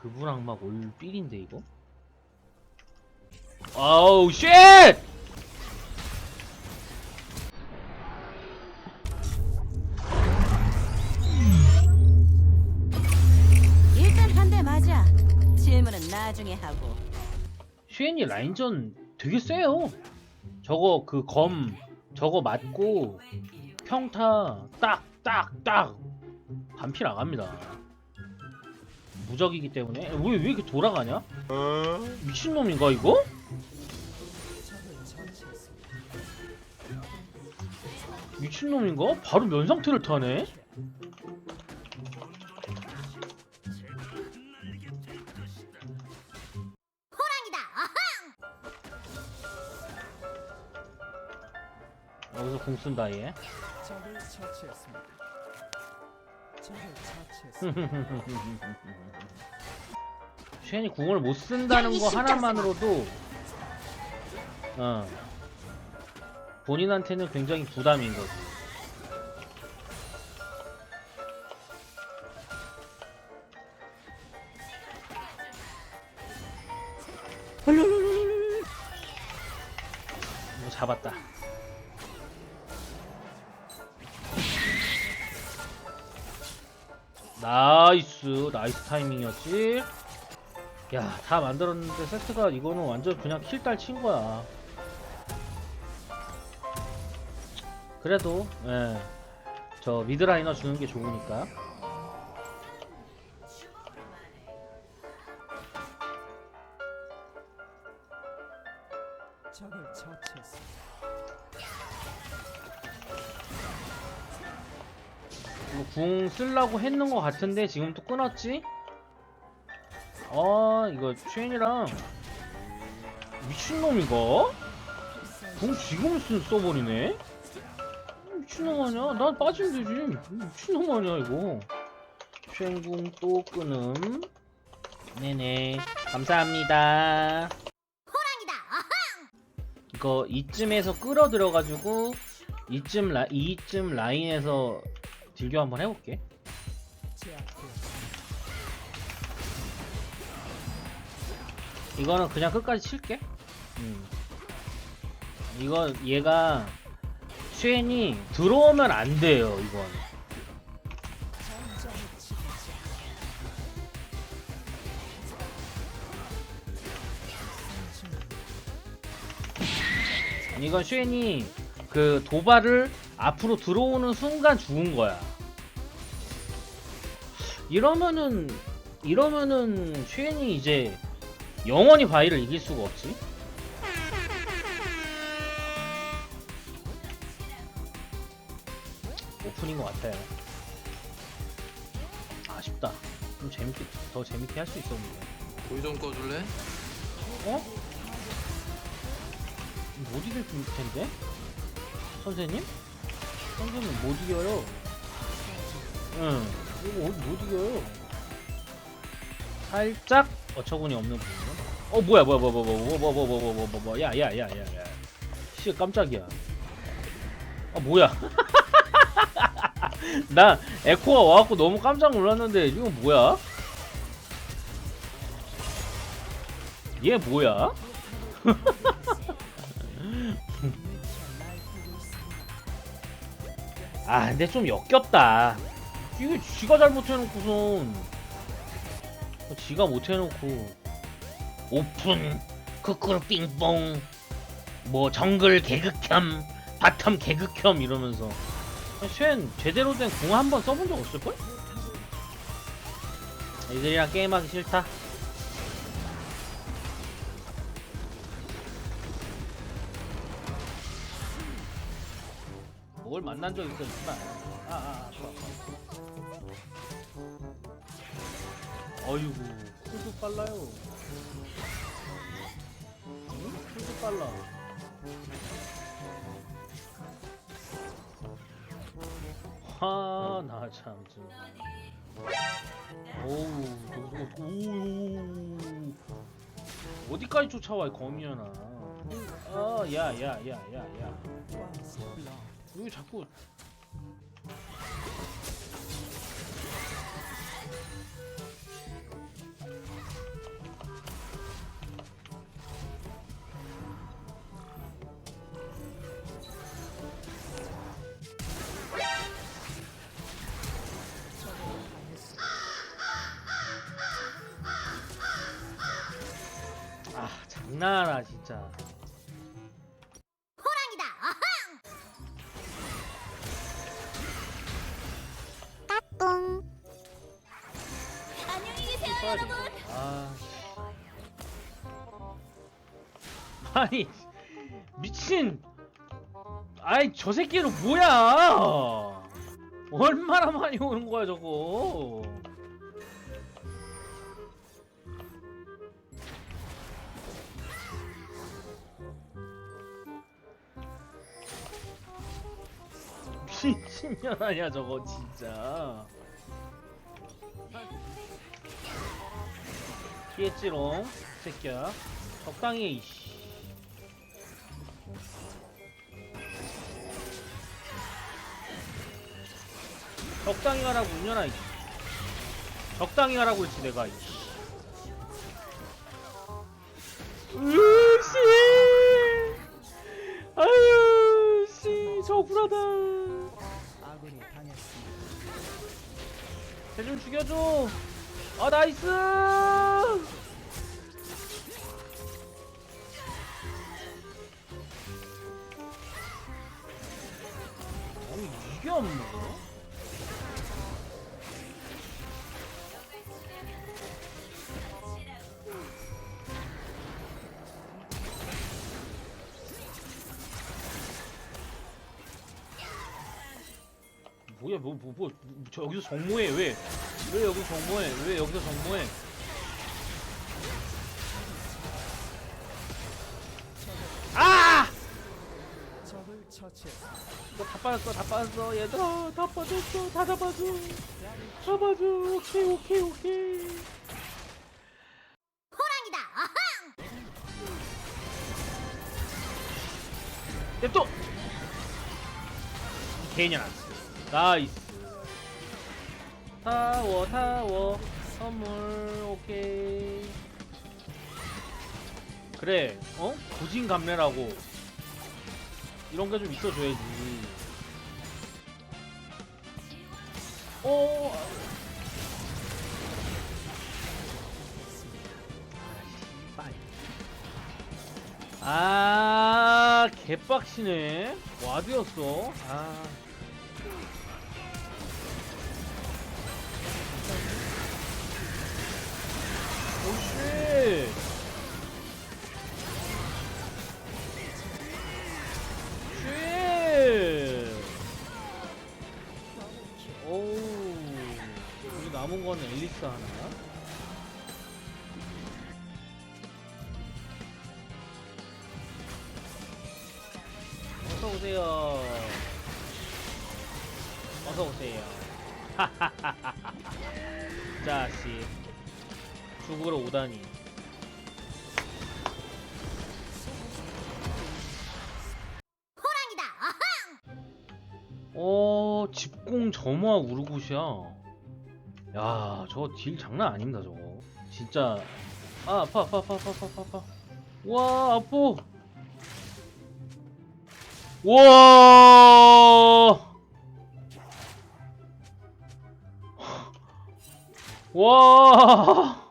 그부랑 막 올 삘인데 이거? 아우 쉣! 일단 한대 맞아. 질문은 나중에 하고. 슈엔이 라인전 되게 세요. 저거 그 검 저거 맞고 평타 딱 딱 딱 반피 나갑니다. 무적이기 때문에 왜 왜 이렇게 돌아가냐? 미친놈인가 이거? 미친놈인가? 바로 면상태를 타네? 여기서 공 쓴다 얘. 적을 처치했습니다. 쉔이 궁을 못 쓴다는 거 하나만으로도 어 본인한테는 굉장히 부담인 거지. 뭐 잡았다. 나이스 나이스 타이밍이었지. 야, 다 만들었는데 세트가 이거는 완전 그냥 킬딸 친 거야. 그래도, 예. 저 미드라이너 주는 게 좋으니까. 궁 쓰려고 했는 거 같은데 지금 또 끊었지? 아, 이거 쉐인이랑 미친놈인가? 궁 지금 쓴 써버리네? 미친놈 아니야? 난 빠지면 되지. 미친놈 아니야, 이거. 쉐인궁 또 끊음. 네네. 감사합니다. 이거 이쯤에서 끌어들여가지고 이쯤 라 이쯤 라인에서 딜교 한번 해볼게. 이거는 그냥 끝까지 칠게. 음. 이거 얘가 쉐인이 들어오면 안 돼요. 이건. 이건 쉐인이 그 도발을 앞으로 들어오는 순간 죽은 거야. 이러면은 이러면은 쉐인이 이제 영원히 바위를 이길 수가 없지. 오픈인 것 같아요. 아쉽다. 좀 재밌게 더 재밌게 할 수 있었는데. 불좀 꺼줄래? 어? 못 이길 텐데? 선생님? 선생님 못 이겨요. 응. 이거 어- 못 이겨요. 살짝 어처구니 없는 부분. 어 뭐야 뭐야 뭐야 뭐야 뭐야 뭐야 뭐야 뭐야 뭐야 뭐야 야야야야야. 씨 깜짝이야. 아 뭐야? 나 에코가 와갖고 너무 깜짝 놀랐는데 이거 뭐야? 얘 뭐야? 아 근데 좀 역겹다. 이거 지가 잘못해놓고선. 지가 못해놓고. 오픈 크크르 삥뽕 뭐 정글 개극혐 바텀 개극혐 이러면서. 쉔 제대로 된궁한번 써본 적 없을걸? 애들이랑 게임하기 싫다 뭘 만난 적 있어 있구나. 아, 아, 아, 아파, 아파. 어이구, 풀도 빨라요. 응? 풀도 빨라. 하, 나 참, 좀. 오우, 오우. 어디까지 쫓아와, 이 거미연아. 아, 야, 야, 야, 야, 야. 왜 자꾸. 아, 장난하 진짜. 아 아니 미친. 아이 저 새끼는 뭐야? 얼마나 많이 오는 거야 저거? 미친년 아니야 저거 진짜 피했지롱. 새끼야. 적당히 해, 이씨. 적당히 하라고 운연아 이씨. 적당히 하라고 했지 내가 이씨. 으씨! 아유 씨 당했습니다. 쟤좀 죽여줘. 아 나이스 이게 안 먹어? 뭐야 뭐뭐뭐저 여기서 정모해 왜? 왜 여기서 정모해? 왜 여기서 정모해? 처치했습니다. 이거 다 빠졌어 다 빠졌어. 얘들아 다 빠졌어 다 잡아줘. 잡아줘. 오케이 오케이 오케이. 냅둬! 개년아 나이스. 타워 타워. 선물 오케이. 그래 어? 고진감래라고 이런 게 좀 있어줘야지. 오 아 개빡치네. 와드였어. 아. 오쉣 남은 건 앨리스 하나 어서 오세요. 어서 오세요. 자씨 죽으러 오다니. 어 집공 점화 우르굿이야. 야 저거 딜 장난 아닙니다 저거. 진짜 아 아파 아파 아파 아파 아파 아파. 와 아파. 와! 와!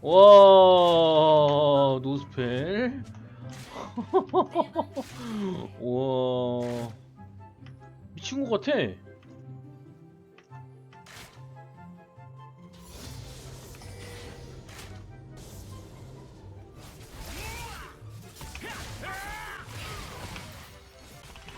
와, 노스펠. 와. 미친 것 같아.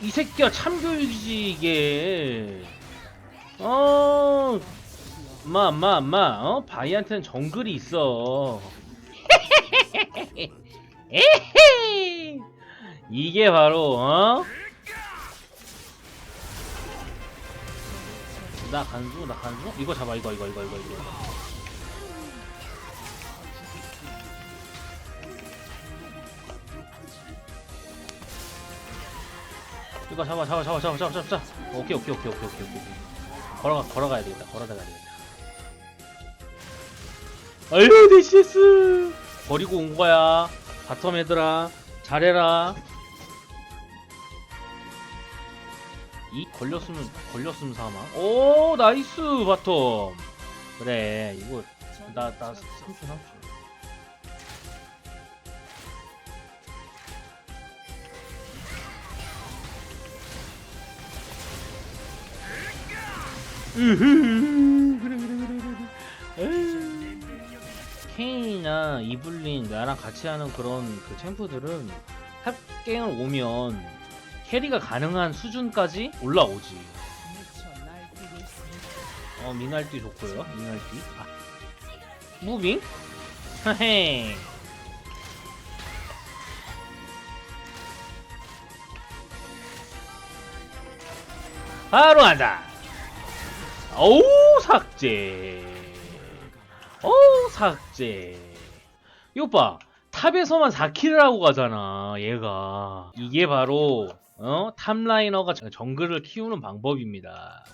이 새끼야 참교육이지 이게 어 마마마 어 바이한테는 정글이 있어 에헤 이 게 바로 어? 나 간수? 나 간수? 이거 잡아 이거 이거 이거 이거 이거. 이거 잡아 잡아 잡아 잡아 잡아 잡아. 오케이 오케이 오케이 오케이 오케이 오케이. 걸어가 걸어가야 되겠다. 걸어가야 되겠다. 아유 내 CS 버리고 온 거야. 바텀 얘들아. 잘해라 걸렸으면 걸렸으면 사망. 오 나이스 바텀. 그래 이거 나나 3초 3초. 으흐, 그래, 그래, 그래, 그래. 케인이나 이블린 나랑 같이 하는 그런 그 챔프들은 탑갱을 오면 캐리가 가능한 수준까지 올라오지. 있습니다. 어 미날띠 좋고요. 미날띠. 아. 무빙? 헤헤. 바로 한다. 어우 삭제. 어우 삭제. 이거 봐. 탑에서만 4킬을 하고 가잖아. 얘가. 이게 바로 어? 탑라이너가 정글을 키우는 방법입니다.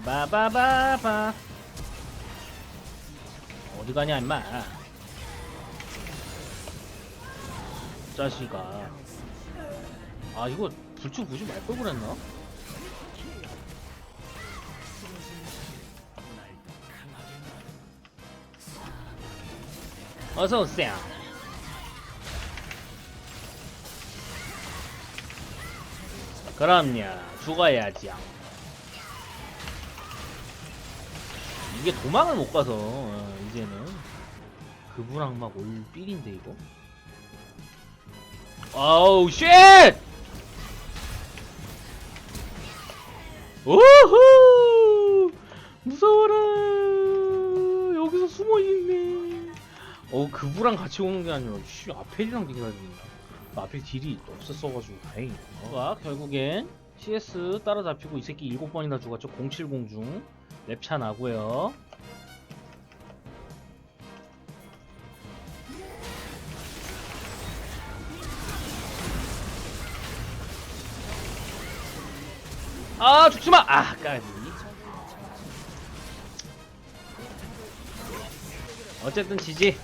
빠바바바바바바. 어디 가냐 임마? 자식아. 아 이거 불축 굳이 말걸 그랬나? 어서 오세요. 그럼요. 죽어야지요 이게 도망을 못 가서 어, 이제는. 그부랑 막 올 삘인데 이거? 아우 쉣! 오호 무서워라! 여기서 숨어 있네 어 그부랑 같이 오는 게 아니라 씨 아펠이랑 기다리는다 앞에 딜이 없었어가지고 다행이다. 자, 결국엔 CS 따라잡히고 이 새끼 7번이나 죽었죠. 070 중. 랩차 나고요. 아, 죽지 마! 아, 까비. 어쨌든 지지.